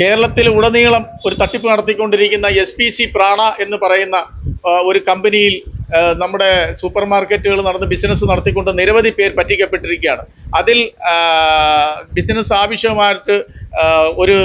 കേരളത്തിൽ ഉടനീളം ഒരു തട്ടിപ്പ് നടത്തിക്കൊണ്ടിരിക്കുന്ന എസ് പി സി പ്രാണ എന്ന് പറയുന്ന ഒരു കമ്പനിയിൽ നമ്മുടെ സൂപ്പർ മാർക്കറ്റുകൾ നടന്ന് ബിസിനസ് നടത്തിക്കൊണ്ട് നിരവധി പേർ പറ്റിക്കപ്പെട്ടിരിക്കുകയാണ്. അതിൽ ബിസിനസ് ആവശ്യമായിട്ട് ഒരു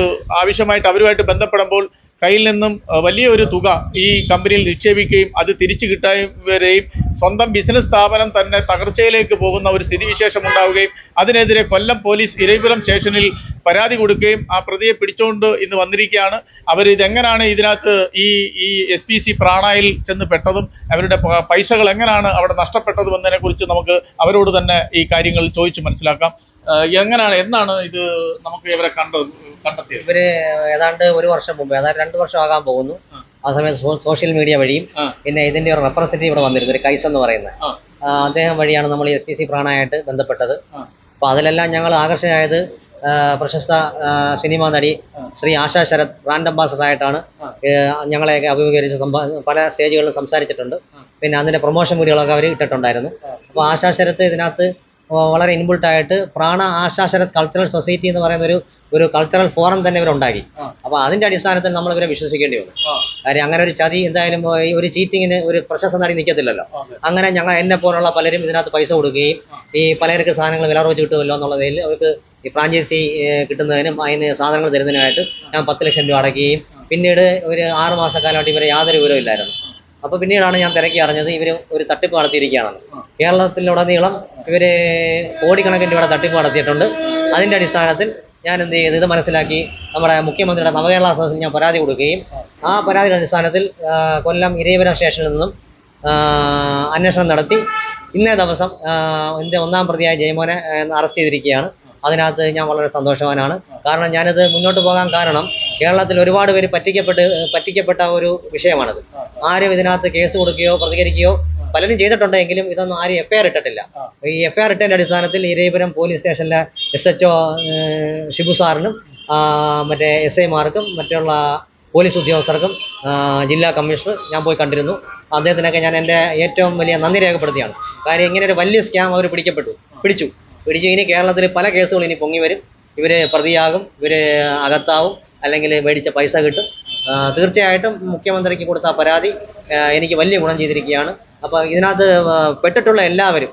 ആവശ്യമായിട്ട് അവരുമായിട്ട് ബന്ധപ്പെടുമ്പോൾ കയ്യിൽ നിന്നും വലിയൊരു തുക ഈ കമ്പനിയിൽ നിക്ഷേപിക്കുകയും അത് തിരിച്ചു കിട്ടാവരെയും സ്വന്തം ബിസിനസ് സ്ഥാപനം തന്നെ തകർച്ചയിലേക്ക് പോകുന്ന ഒരു സ്ഥിതിവിശേഷം ഉണ്ടാവുകയും അതിനെതിരെ കൊല്ലം പോലീസ് ഇരവിപുരം സ്റ്റേഷനിൽ പരാതി കൊടുക്കുകയും ആ പ്രതിയെ പിടിച്ചുകൊണ്ട് ഇന്ന് വന്നിരിക്കുകയാണ്. അവർ ഇതെങ്ങനെയാണ് ഇതിനകത്ത് ഈ ഈ എസ് പി സി പ്രാണായിൽ ചെന്ന് പെട്ടതും അവരുടെ പൈസകൾ എങ്ങനെയാണ് അവിടെ നഷ്ടപ്പെട്ടതും എന്നതിനെ കുറിച്ച് നമുക്ക് അവരോട് തന്നെ ഈ കാര്യങ്ങൾ ചോദിച്ചു മനസ്സിലാക്കാം. എങ്ങനെയാണ് എന്നാണ് ഇത് നമുക്ക് ഇവരെ കണ്ടത് കണ്ടെത്തിയത് ഇവർ ഏതാണ്ട് ഒരു വർഷം മുമ്പ് ഏതാണ്ട് രണ്ട് വർഷം ആകാൻ പോകുന്നു ആ. സമയത്ത് സോഷ്യൽ മീഡിയ വഴിയും പിന്നെ ഇതിന്റെ ഒരു റെപ്രസെന്റേറ്റീവ് ഇവിടെ വന്നിരുന്നു ഒരു കൈസ് എന്ന്. ആ, അദ്ദേഹം വഴിയാണ് നമ്മൾ എസ് പി സി പ്രാണായിട്ട് ബന്ധപ്പെട്ടത്. അപ്പൊ അതിലെല്ലാം ഞങ്ങൾ ആകർഷകമായത് പ്രശസ്ത സിനിമാ നടി ശ്രീ ആശാ ശരത് ബ്രാൻഡ് അംബാസഡർ ആയിട്ടാണ് ആ. ഏ, ഞങ്ങളെയൊക്കെ അഭിമുഖീകരിച്ച് പല സ്റ്റേജുകളിലും സംസാരിച്ചിട്ടുണ്ട് പിന്നെ അതിന്റെ പ്രൊമോഷൻ വീഡിയോകളൊക്കെ അവർ ഇട്ടിട്ടുണ്ടായിരുന്നു. അപ്പോൾ ആശാ ശരത്ത് ഇതിനകത്ത് വളരെ ഇൻബുൾട്ട് ആയിട്ട് പ്രാണ ആശാശരത് കൾച്ചറൽ സൊസൈറ്റി എന്ന് പറയുന്ന ഒരു ഒരു കൾച്ചറൽ ഫോറം തന്നെ ഇവരുണ്ടാക്കി അപ്പൊ അതിന്റെ അടിസ്ഥാനത്തിൽ നമ്മൾ ഇവരെ വിശ്വസിക്കേണ്ടി വന്നു. കാര്യം അങ്ങനെ ഒരു ചതി എന്തായാലും ഈ ഒരു ചീറ്റിങ്ങിന് ഒരു പ്രശസ്ത നടി നിൽക്കത്തില്ലല്ലോ അങ്ങനെ ഞങ്ങൾ എന്നെ പോലുള്ള പലരും ഇതിനകത്ത് പൈസ കൊടുക്കുകയും ഈ പലർക്ക് സാധനങ്ങൾ വില കുറച്ച് കിട്ടുമല്ലോ എന്നുള്ളതിൽ അവർക്ക് ഈ ഫ്രാഞ്ചൈസി കിട്ടുന്നതിനും അതിന് സാധനങ്ങൾ തരുന്നതിനായിട്ട് ഞാൻ പത്ത് ലക്ഷം രൂപ അടയ്ക്കുകയും പിന്നീട് ഒരു ആറ് മാസക്കാലമായിട്ട് ഇവരെ യാതൊരു വിവരവും ഇല്ലായിരുന്നു. അപ്പോൾ പിന്നീടാണ് ഞാൻ തിരക്കി അറിഞ്ഞത് ഇവർ ഒരു തട്ടിപ്പ് നടത്തിയിരിക്കുകയാണെന്ന്. കേരളത്തിലുടനീളം ഇവർ കോടിക്കണക്കിന് രൂപയുടെ തട്ടിപ്പ് നടത്തിയിട്ടുണ്ട്. അതിന്റെ അടിസ്ഥാനത്തിൽ ഞാൻ എന്ത് ചെയ്തു ഇത് മനസ്സിലാക്കി നമ്മുടെ മുഖ്യമന്ത്രിയുടെ നവകേരള സദസ്സിൽ ഞാൻ പരാതി കൊടുക്കുകയും ആ പരാതിയുടെ അടിസ്ഥാനത്തിൽ കൊല്ലം ഇരയപുരം സ്റ്റേഷനിൽ നിന്നും അന്വേഷണം നടത്തി. ഇന്നേ ദിവസം എന്റെ എന്റെ ഒന്നാം പ്രതിയായ ജയമോനെ അറസ്റ്റ് ചെയ്തിരിക്കുകയാണ്. അതിനകത്ത് ഞാൻ വളരെ സന്തോഷവാനാണ്. കാരണം ഞാനത് മുന്നോട്ട് പോകാൻ കാരണം കേരളത്തിൽ ഒരുപാട് പേര് പറ്റിക്കപ്പെട്ട് പറ്റിക്കപ്പെട്ട ഒരു വിഷയമാണത്. ആരും ഇതിനകത്ത് കേസ് കൊടുക്കുകയോ പ്രതികരിക്കുകയോ പലരും ചെയ്തിട്ടുണ്ടെങ്കിലും ഇതൊന്നും ആരും എഫ് ആർ ഇട്ടിട്ടില്ല. ഈ എഫ് ഇട്ടതിന്റെ അടിസ്ഥാനത്തിൽ ഇരവിപുരം പോലീസ് സ്റ്റേഷനിലെ എസ് എച്ച് ഒ ഷിബു സാറിനും മറ്റേ എസ് ഐമാർക്കും മറ്റുള്ള പോലീസ് ഉദ്യോഗസ്ഥർക്കും ജില്ലാ കമ്മീഷണർ ഞാൻ പോയി കണ്ടിരുന്നു. അദ്ദേഹത്തിനൊക്കെ ഞാൻ എന്റെ ഏറ്റവും വലിയ നന്ദി രേഖപ്പെടുത്തിയാണ് കാര്യം ഇങ്ങനെ ഒരു വലിയ സ്കാം അവർ പിടിക്കപ്പെട്ടു പിടിച്ചു. പിടിച്ചു. ഇനി കേരളത്തിൽ പല കേസുകളും ഇനി പൊങ്ങി വരും. ഇവർ പ്രതിയാകും ഇവർ അകത്താവും. അല്ലെങ്കിൽ മേടിച്ച പൈസ കിട്ടും. തീർച്ചയായിട്ടും മുഖ്യമന്ത്രിക്ക് കൊടുത്ത പരാതി എനിക്ക് വലിയ ഗുണം ചെയ്തിരിക്കുകയാണ്. അപ്പോൾ ഇതിനകത്ത് പെട്ടിട്ടുള്ള എല്ലാവരും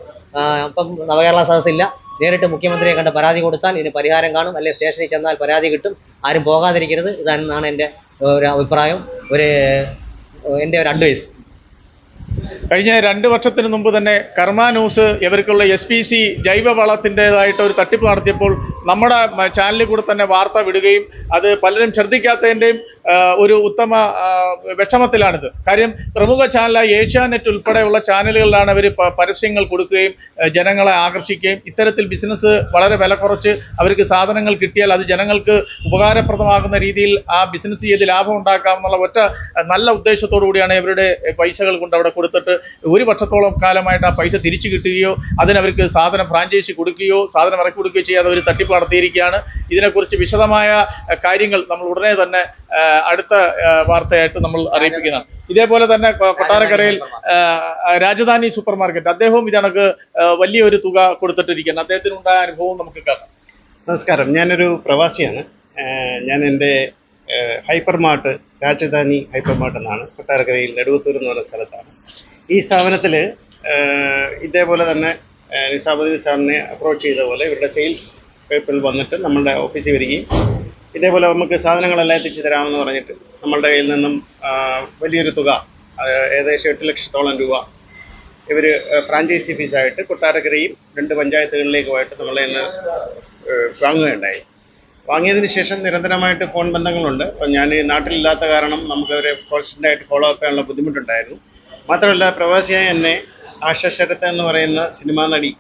ഇപ്പം നവകേരള സദസ്സില്ല. നേരിട്ട് മുഖ്യമന്ത്രിയെ കണ്ട് പരാതി കൊടുത്താൽ ഇതിന് പരിഹാരം കാണും. അല്ലെങ്കിൽ സ്റ്റേഷനിൽ ചെന്നാൽ പരാതി കിട്ടും. ആരും പോകാതിരിക്കരുത്. ഇതാണ് എന്റെ ഒരു അഭിപ്രായം. ഒരു എന്റെ ഒരു അഡ്വൈസ് കഴിഞ്ഞ രണ്ട് വർഷത്തിന് മുമ്പ് തന്നെ കർമ്മ ന്യൂസ് ഇവർക്കുള്ള എസ് പി സി ജൈവവളത്തിന്റെതായിട്ട് ഒരു തട്ടിപ്പ് നടത്തിയപ്പോൾ നമ്മുടെ ചാനലിൽ കൂടെ തന്നെ വാർത്ത വിടുകയും അത് പലരും ശ്രദ്ധിക്കാത്തതിന്റെയും ഒരു ഉത്തമ വിഷമത്തിലാണിത്. കാര്യം പ്രമുഖ ചാനലായ ഏഷ്യാനെറ്റ് ഉൾപ്പെടെയുള്ള ചാനലുകളിലാണ് അവർ പരസ്യങ്ങൾ കൊടുക്കുകയും ജനങ്ങളെ ആകർഷിക്കുകയും ഇത്തരത്തിൽ ബിസിനസ് വളരെ വില കുറച്ച് അവർക്ക് സാധനങ്ങൾ കിട്ടിയാൽ അത് ജനങ്ങൾക്ക് ഉപകാരപ്രദമാകുന്ന രീതിയിൽ ആ ബിസിനസ് ചെയ്ത് ലാഭം ഉണ്ടാക്കാമെന്നുള്ള ഒറ്റ നല്ല ഉദ്ദേശത്തോടു കൂടിയാണ് ഇവരുടെ പൈസകൾ കൊണ്ട് അവിടെ കൊടുത്തിട്ട് ഒരു വർഷത്തോളം കാലമായിട്ട് ആ പൈസ തിരിച്ചു കിട്ടുകയോ അതിനവർക്ക് സാധനം ഫ്രാഞ്ചൈസി കൊടുക്കുകയോ സാധനം ഇറക്കി കൊടുക്കുകയോ ചെയ്യാതെ ഒരു തട്ടിപ്പ് നടത്തിയിരിക്കുകയാണ്. ഇതിനെക്കുറിച്ച് വിശദമായ കാര്യങ്ങൾ നമ്മൾ ഉടനെ തന്നെ അടുത്ത വാർത്തയായിട്ട് നമ്മൾ അറിയിപ്പിക്കുന്നതാണ് ഇതേപോലെ തന്നെ കൊട്ടാരക്കരയിൽ രാജധാനി സൂപ്പർ മാർക്കറ്റ് അദ്ദേഹവും ഇതണക്ക് വലിയൊരു തുക കൊടുത്തിട്ടിരിക്കുന്നത് അദ്ദേഹത്തിനുണ്ടായ അനുഭവം നമുക്ക് കേൾക്കാം. നമസ്കാരം. ഞാനൊരു പ്രവാസിയാണ്. ഞാൻ എന്റെ hyper mart Rajadhani hyper mart എന്നാണ് കൊട്ടാരക്കരയിൽ നെടുവത്തൂർ എന്ന് പറയുന്ന സ്ഥലത്താണ്. ഈ സ്ഥാപനത്തിൽ ഇതേപോലെ തന്നെ നിസാമുദ്ദീൻ സാറിനെ അപ്രോച്ച് ചെയ്ത പോലെ ഇവരുടെ സെയിൽസ് പേപ്പിൾ വന്നിട്ട് നമ്മളുടെ ഓഫീസിൽ വരികയും ഇതേപോലെ നമുക്ക് സാധനങ്ങളെല്ലാം എത്തിച്ചു തരാമെന്ന് പറഞ്ഞിട്ട് നമ്മളുടെ കയ്യിൽ നിന്നും വലിയൊരു തുക ഏകദേശം എട്ട് ലക്ഷത്തോളം രൂപ ഇവർ ഫ്രാഞ്ചൈസി ഫീസായിട്ട് കൊട്ടാരക്കരയും രണ്ട് പഞ്ചായത്തുകളിലേക്കുമായിട്ട് നമ്മളെ ഇന്ന് വാങ്ങുകയുണ്ടായി. വാങ്ങിയതിന് ശേഷം നിരന്തരമായിട്ട് ഫോൺ ബന്ധങ്ങളുണ്ട്. അപ്പം ഞാൻ നാട്ടിലില്ലാത്ത കാരണം നമുക്കവരെ കോൺസ്റ്റന്റായിട്ട് ഫോളോ അപ്പ് ചെയ്യാനുള്ള ബുദ്ധിമുട്ടുണ്ടായിരുന്നു. മാത്രമല്ല പ്രവാസിയായ എന്നെ ആശ ശരത്ത് എന്ന് പറയുന്ന സിനിമാ നടി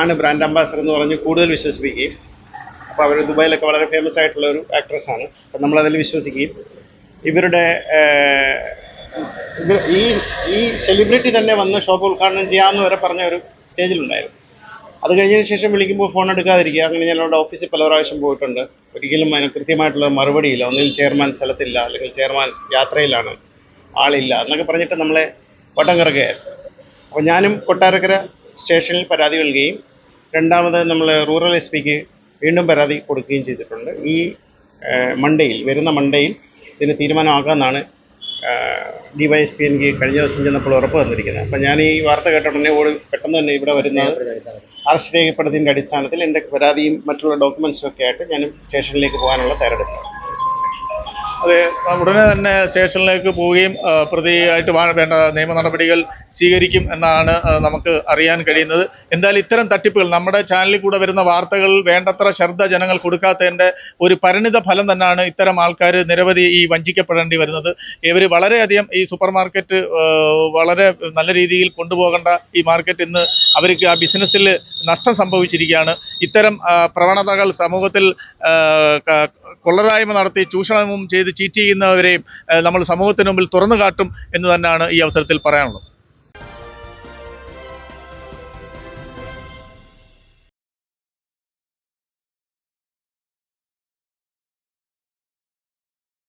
ആണ് ബ്രാൻഡ് അംബാസഡർ എന്ന് പറഞ്ഞ് കൂടുതൽ വിശ്വസിപ്പിക്കുകയും അപ്പോൾ അവർ ദുബായിലൊക്കെ വളരെ ഫേമസ് ആയിട്ടുള്ള ഒരു ആക്ട്രസ് ആണ്. അപ്പം നമ്മളതിൽ വിശ്വസിക്കുകയും ഇവരുടെ ഈ ഈ സെലിബ്രിറ്റി തന്നെ വന്ന് ഷോപ്പ് ഉദ്ഘാടനം ചെയ്യാമെന്ന് വരെ പറഞ്ഞ ഒരു സ്റ്റേജിലുണ്ടായിരുന്നു. അത് കഴിഞ്ഞതിന് ശേഷം വിളിക്കുമ്പോൾ ഫോൺ എടുക്കാതിരിക്കുക. അങ്ങനെ അവിടെ ഓഫീസിൽ പല പ്രാവശ്യം പോയിട്ടുണ്ട്. ഒരിക്കലും അതിന് കൃത്യമായിട്ടുള്ള മറുപടിയില്ല. ഒന്നിൽ ചെയർമാൻ സ്ഥലത്തില്ല അല്ലെങ്കിൽ ചെയർമാൻ യാത്രയിലാണ് ആളില്ല എന്നൊക്കെ പറഞ്ഞിട്ട് നമ്മളെ വട്ടം കറക്കുകയായിരുന്നു അപ്പോൾ ഞാനും കൊട്ടാരക്കര സ്റ്റേഷനിൽ പരാതി നൽകുകയും രണ്ടാമത് നമ്മൾ റൂറൽ എസ് പിക്ക് വീണ്ടും പരാതി കൊടുക്കുകയും ചെയ്തിട്ടുണ്ട്. ഈ മണ്ടേയിൽ വരുന്ന മണ്ടേയിൽ ഇതിന് തീരുമാനമാക്കാമെന്നാണ് ഡി വൈ എസ് പി എനിക്ക് കഴിഞ്ഞ ദിവസം ചെന്നപ്പോൾ ഉറപ്പ് തന്നിരിക്കുന്നത്. അപ്പം ഞാൻ ഈ വാർത്ത കേട്ട ഓടി പെട്ടെന്ന് തന്നെ ഇവിടെ വരുന്ന അറസ്റ്റ് രേഖപ്പെടുത്തിയതിന്റെ അടിസ്ഥാനത്തിൽ എന്റെ പരാതിയും മറ്റുള്ള ഡോക്യുമെൻസും ഒക്കെ ആയിട്ട് ഞാൻ സ്റ്റേഷനിലേക്ക് പോകാനുള്ള തയ്യാറെടുപ്പാണ്. അത് ഉടനെ തന്നെ സ്റ്റേഷനിലേക്ക് പോവുകയും പ്രതിയായിട്ട് വേണ്ട നിയമ നടപടികൾ സ്വീകരിക്കും എന്നാണ് നമുക്ക് അറിയാൻ കഴിയുന്നത്. എന്തായാലും ഇത്തരം തട്ടിപ്പുകൾ നമ്മുടെ ചാനലിൽ കൂടെ വരുന്ന വാർത്തകൾ വേണ്ടത്ര ശ്രദ്ധ ജനങ്ങൾ കൊടുക്കാത്തതിന്റെ ഒരു പരിണിത ഫലം തന്നെയാണ് ഇത്തരം ആൾക്കാർ നിരവധി ഈ വഞ്ചിക്കപ്പെടേണ്ടി വരുന്നത്. ഇവർ വളരെയധികം ഈ സൂപ്പർ മാർക്കറ്റ് വളരെ നല്ല രീതിയിൽ കൊണ്ടുപോകേണ്ട ഈ മാർക്കറ്റ് ഇന്ന് അവർക്ക് ആ ബിസിനസ്സിൽ നഷ്ടം സംഭവിച്ചിരിക്കുകയാണ്. ഇത്തരം പ്രവണതകൾ സമൂഹത്തിൽ കൊള്ളരായ്മ നടത്തി ചൂഷണവും ചെയ്ത് ചീറ്റ് ചെയ്യുന്നവരെയും നമ്മൾ സമൂഹത്തിന് മുമ്പിൽ തുറന്നു കാട്ടും എന്ന് തന്നെയാണ് ഈ അവസരത്തിൽ പറയാനുള്ളത്.